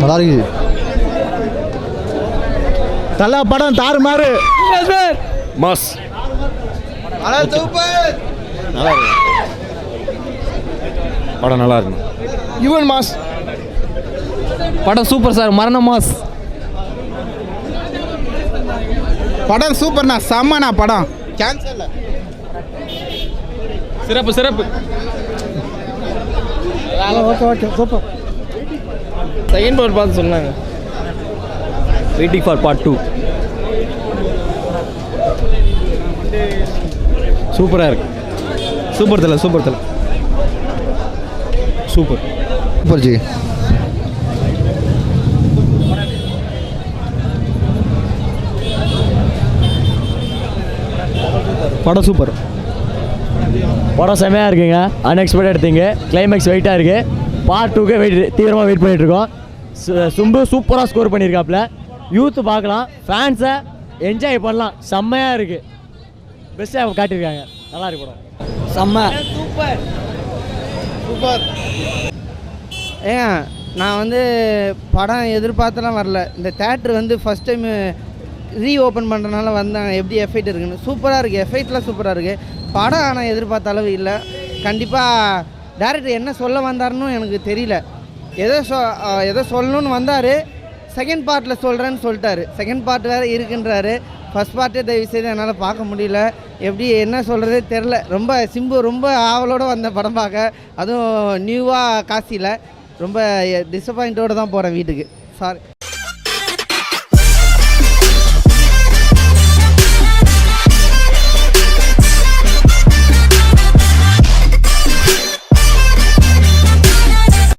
நல்லா இருக்குது படம் தாறு மாறு. மாஸ். நல்லா இருக்கு. படம் நல்லா இருக்கு. யுவன் மாஸ். படம் சூப்பர் சார் மரண மாஸ். படம் சூப்பர்ண்ணா செம்மண்ணா படம். கேன்சல் சிறப்பு சிறப்பு. Okay okay super. Second part பார்த்து சொன்னாங்க. வெயிட்டிங் ஃபார் பார்ட் டூ சூப்பராக இருக்கு. சூப்பர் தலை சூப்பர் தலை. சூப்பர். சூப்பர் ஜி. படம் சூப்பர். படம் செமையாக இருக்குங்க. அன்எக்ஸ்பெக்டட் எடுத்தீங்க கிளைமேக்ஸ் வெயிட்டாக இருக்குது பார்ட் டூக்கே வெயிட் தீவிரமாக வெயிட் பண்ணிகிட்ருக்கோம் இருக்கோம். சு- சும்பு சூப்பராக ஸ்கோர் பண்ணியிருக்காப்புல. யூத்து பார்க்கலாம். ஃபேன்ஸை என்ஜாய் பண்ணலாம். செம்மையாக இருக்குது பெஸ்ட்டாக காட்டியிருக்காங்க. நல்லா இருக்கு படம். செம்ம. ஏன் நான் வந்து படம் எதிர்பார்த்தெல்லாம் வரல. இந்த தேட்ரு வந்து ஃபஸ்ட் டைம் ரீ ஓப்பன் பண்ணுறதுனால வந்தாங்க எப்படி எஃபெக்ட் இருக்குன்னு. சூப்பராக இருக்குது எஃபெக்ட்லாம் சூப்பராக இருக்குது படம் ஆனால் எதிர்பார்த்த அளவு இல்லை. கண்டிப்பாக டேரக்டர் என்ன சொல்ல வந்தாருன்னு எனக்கு தெரியல. எதோ சொ எதோ சொல்லணும்னு வந்தார். செகண்ட் பார்ட்டில் சொல்கிறேன்னு சொல்லிட்டாரு. செகண்ட் பார்ட் வேறு இருக்குன்றாரு. ஃபஸ்ட் பார்ட்டே தயவு செய்து என்னால் பார்க்க முடியல. எப்படி என்ன சொல்கிறதே தெரில ரொம்ப சிம்பு ரொம்ப ஆவலோடு வந்த படம் பார்க்க. அதுவும் நியூவாக காசியில். ரொம்ப டிசப்பாயிண்ட்டோடு தான் போகிறேன் வீட்டுக்கு. சாரி